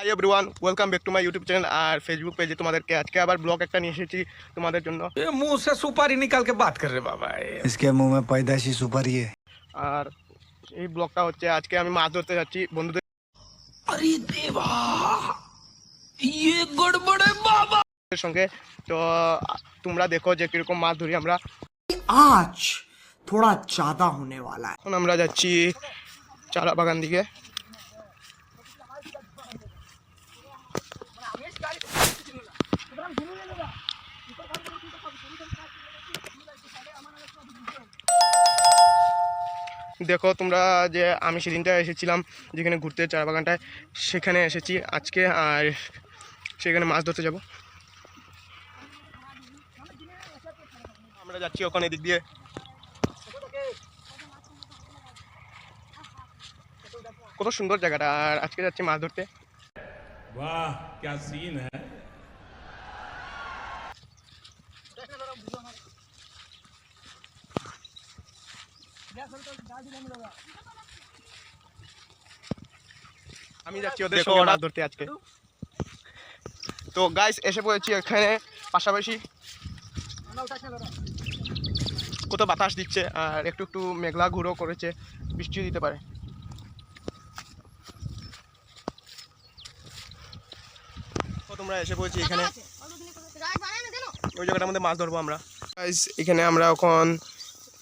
hi everyone welcome back to my YouTube channel R Facebook পেজে তোমাদেরকে আজকে আবার ব্লগ একটা নিয়ে এসেছি তোমাদের জন্য ये मुंह से सुपारी निकाल के बात कर रहे बाबा ये इसके मुंह में पैदाइशी सुपारी है আর এই ব্লগটা হচ্ছে আজকে আমি মাছ ধরতে যাচ্ছি বন্ধুদের अरे देवा ये गड़बड़ है बाबा সঙ্গে তো তোমরা দেখো যে কিরকম মাছ ধরি আমরা आज थोड़ा ज्यादा होने वाला है এখন আমরা যাচ্ছি চারা বাগান দিকে দেখো, তোমরা যে আমি সেদিনটা এসেছিলাম যেখানে ঘুরতে চার বাগানটায়, সেখানে এসেছি। আজকে আর সেখানে মাছ ধরতে যাব। আমরা যাচ্ছি ওখানে দিক দিয়ে। কত সুন্দর জায়গাটা। আর আজকে যাচ্ছি মাছ ধরতে। বাহ, ক্যা সিন হ্যাঁ? আমি যাচ্ছি ওদের সঙ্গে মাছ ধরতে আজকে। তো গাইস এসে পড়েছি এখানে পাশাপাশি কত বাতাস দিচ্ছে আর একটু একটু মেঘলা ঘুরো করেছে বৃষ্টিও দিতে পারে। তো তোমরা এসে পড়েছি এখানে। ওই জায়গাটার মধ্যে মাছ ধরবো আমরা। গাইস এখানে আমরা এখন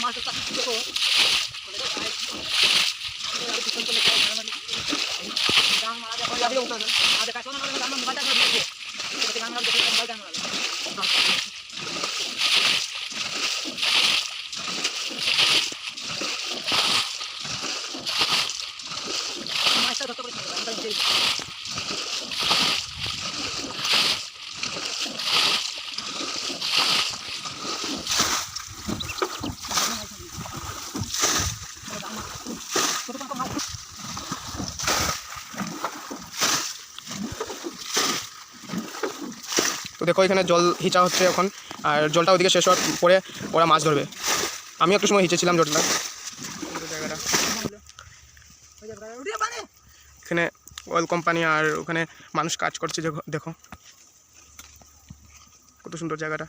masuk tak itu kok Thank you. তো দেখো এখানে জল হিচা হচ্ছে এখন, আর জলটা ওদিকে শেষ হওয়ার পরে ওরা মাছ ধরবে। আমি একটু সময় হিচেছিলাম জলটা। জায়গাটা এখানে অয়েল কোম্পানি আর ওখানে মানুষ কাজ করছে দেখো- দেখো। কত সুন্দর জায়গাটা।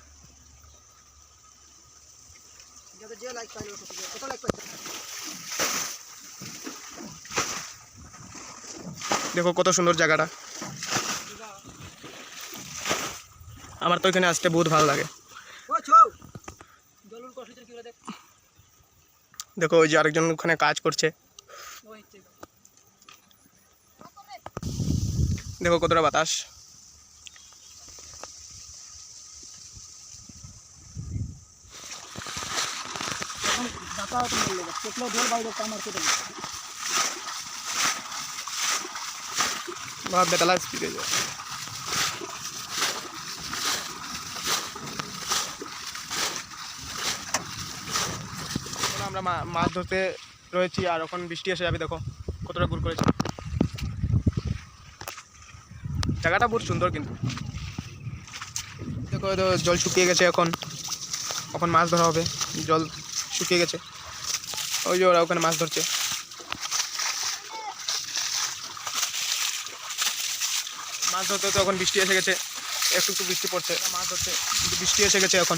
দেখো কত সুন্দর জায়গাটা। আমার তো ওইখানে আসতে বহুত ভালো লাগে। দেখো। ওই যে আরেকজন ওখানে কাজ করছে। দেখো কতটা বাতাস। ভাব বেটালা স্পিড হয়ে যায়। আমরা মাছ ধরতে রয়েছি আর এখন বৃষ্টি এসে যাবে, দেখো কতটা গুড় করেছে। জায়গাটা বহুত সুন্দর কিন্তু। দেখো জল শুকিয়ে গেছে এখন। এখন মাছ ধরা হবে, জল শুকিয়ে গেছে। ওই যে ওরা ওখানে মাছ ধরছে। মাছ ধরতে তো এখন বৃষ্টি এসে গেছে, একটু একটু বৃষ্টি পড়ছে। মাছ ধরতে বৃষ্টি এসে গেছে এখন।